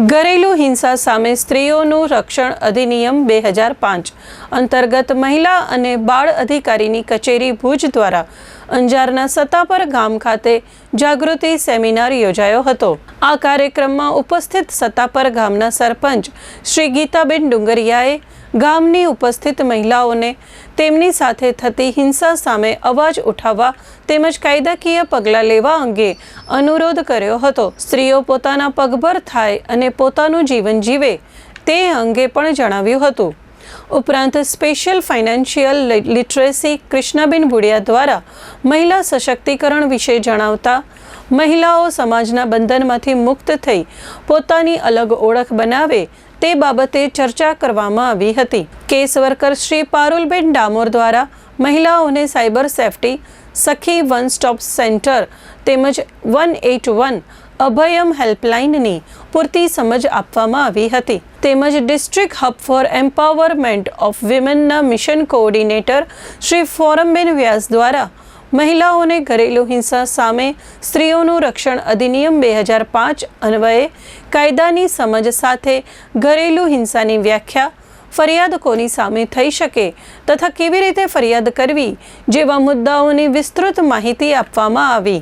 ઘરેલુ હિંસા સામે સ્ત્રીઓનું રક્ષણ અધિનિયમ બે હજાર પાંચ અંતર્ગત મહિલા અને બાળ અધિકારીની કચેરી ભુજ દ્વારા અંજારના સત્તાપર ગામ ખાતે જાગૃતિ સેમિનાર યોજાયો હતો. આ કાર્યક્રમમાં ઉપસ્થિત સત્તાપર ગામના સરપંચ શ્રી ગીતાબેન ડુંગરિયાએ ગામની ઉપસ્થિત મહિલાઓને તેમની સાથે થતી હિંસા સામે અવાજ ઉઠાવવા તેમજ કાયદાકીય પગલાં લેવા અંગે અનુરોધ કર્યો હતો. સ્ત્રીઓ પોતાના પગભર થાય અને પોતાનું જીવન જીવે તે અંગે પણ જણાવ્યું હતું. ઉપરાંત special financial literacy Krishnaben Bhudiya દ્વારા મહિલા સશક્તિકરણ વિશે જણાવતા, મહિલાઓ સમાજના બંધનમાંથી મુક્ત થઈ પોતાની અલગ ઓળખ બનાવે તે બાબતે ચર્ચા કરવામાં આવી હતી. કેસ વર્કર શ્રી પારુલબેન ડામોર દ્વારા મહિલાઓને cyber safety, Sakhi one stop centre તેમજ વન એટ વન અભયમ હેલ્પલાઇનની પૂરતી સમજ આપવામાં આવી હતી. તેમજ district hub for empowerment of વિમેનના mission coordinator Shri ફોરમબેન Vyas દ્વારા મહિલાઓને ઘરેલુ હિંસા સામે સ્ત્રીઓનું રક્ષણ અધિનિયમ બે હજાર પાંચ અન્વયે કાયદાની સમજ સાથે ઘરેલુ હિંસાની વ્યાખ્યા ફરિયાદ કોની સામે થઈ શકે તથા કેવી રીતે ફરિયાદ કરવી જેવા મુદ્દાઓની વિસ્તૃત માહિતી આપવામાં આવી.